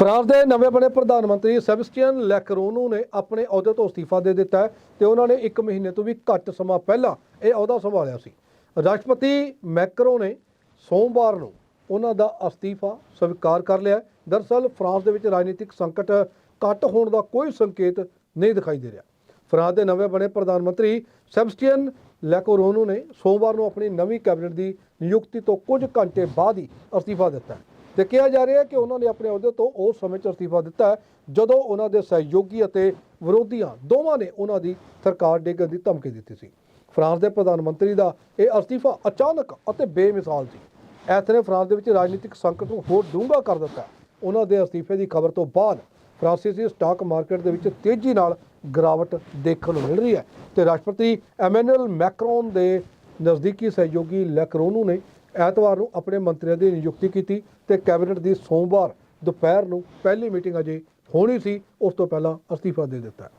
France ਦੇ ਨਵੇਂ ਬਣੇ ਪ੍ਰਧਾਨ ਮੰਤਰੀ ਸੈਬਸਟੀਅਨ ਲੈਕਰੋਨੂ ਨੇ ਆਪਣੇ ਅਹੁਦੇ ਤੋਂ ਅਸਤੀਫਾ ਦੇ ਦਿੱਤਾ ਹੈ ਤੇ ਉਹਨਾਂ ਨੇ 1 ਮਹੀਨੇ ਤੋਂ ਵੀ ਘੱਟ ਸਮਾਂ ਪਹਿਲਾਂ ਇਹ ਅਹੁਦਾ ਸੰਭਾਲਿਆ ਸੀ। ਰਾਸ਼ਟਰਪਤੀ ਮੈਕਰੋ ਨੇ ਸੋਮਵਾਰ ਨੂੰ ਉਹਨਾਂ ਦਾ ਅਸਤੀਫਾ ਸਵੀਕਾਰ ਕਰ ਲਿਆ ਹੈ। ਦਰਅਸਲ ਫਰਾਂਸ ਦੇ ਵਿੱਚ ਰਾਜਨੀਤਿਕ ਸੰਕਟ ਘੱਟ ਹੋਣ ਦਾ ਕੋਈ ਸੰਕੇਤ ਨਹੀਂ ਦਿਖਾਈ ਦੇ ਰਿਹਾ। ਫਰਾਂਸ ਦੇ ਨਵੇਂ ਬਣੇ ਪ੍ਰਧਾਨ ਮੰਤਰੀ ਸੈਬਸਟੀਅਨ ਲੈਕੋਰੋਨੋ ਨੇ ਸੋਮਵਾਰ ਨੂੰ ਆਪਣੀ ਨਵੀਂ ਕੈਬਨਿਟ ਦੀ ਨਿਯੁਕਤੀ ਤੋਂ ਕੁਝ ਘੰਟੇ ਬਾਅਦ ਹੀ ਅਸਤੀਫਾ ਦਿੱਤਾ ਤੇ ਕਿਹਾ ਜਾ ਰਿਹਾ ਹੈ ਕਿ ਉਹਨਾਂ ਨੇ ਆਪਣੇ ਅਹੁਦੇ ਤੋਂ ਉਸ ਸਮੇਂ 'ਚ ਅਸਤੀਫਾ ਦਿੱਤਾ ਜਦੋਂ ਉਹਨਾਂ ਦੇ ਸਹਿਯੋਗੀ ਅਤੇ ਵਿਰੋਧੀਆਂ ਦੋਵਾਂ ਨੇ ਉਹਨਾਂ ਦੀ ਸਰਕਾਰ ਡੇਗਣ ਦੀ ਧਮਕੀ ਦਿੱਤੀ ਸੀ। ਫਰਾਂਸ ਦੇ ਪ੍ਰਧਾਨ ਮੰਤਰੀ ਦਾ ਇਹ ਅਸਤੀਫਾ ਅਚਾਨਕ ਅਤੇ ਬੇਮਿਸਾਲ ਸੀ। ਐਥ ਨੇ ਫਰਾਂਸ ਦੇ ਵਿੱਚ ਰਾਜਨੀਤਿਕ ਸੰਕਟ ਨੂੰ ਹੋਰ ਡੂੰਘਾ ਕਰ ਦਿੱਤਾ। ਉਹਨਾਂ ਦੇ ਅਸਤੀਫੇ ਦੀ ਖਬਰ ਤੋਂ ਬਾਅਦ ਫਰਾਂਸੀਸੀ ਸਟਾਕ ਮਾਰਕੀਟ ਦੇ ਵਿੱਚ ਤੇਜ਼ੀ ਨਾਲ ਗਿਰਾਵਟ ਦੇਖਣ ਨੂੰ ਮਿਲ ਰਹੀ ਹੈ ਤੇ ਰਾਸ਼ਟਰਪਤੀ ਐਮੈਨੂਅਲ ਮੈਕਰੋਨ ਦੇ ਨਜ਼ਦੀਕੀ ਸਹਿਯੋਗੀ ਲੈਕਰੋਨੂ ਨੇ ਐਤਵਾਰ ਨੂੰ ਆਪਣੇ ਮੰਤਰੀਆਂ ਦੀ ਨਿਯੁਕਤੀ ਕੀਤੀ ਤੇ ਕੈਬਨਿਟ ਦੀ ਸੋਮਵਾਰ ਦੁਪਹਿਰ ਨੂੰ ਪਹਿਲੀ ਮੀਟਿੰਗ ਅਜੇ ਹੋਣੀ ਸੀ, ਉਸ ਤੋਂ ਪਹਿਲਾਂ ਅਸਤੀਫਾ ਦੇ ਦਿੱਤਾ।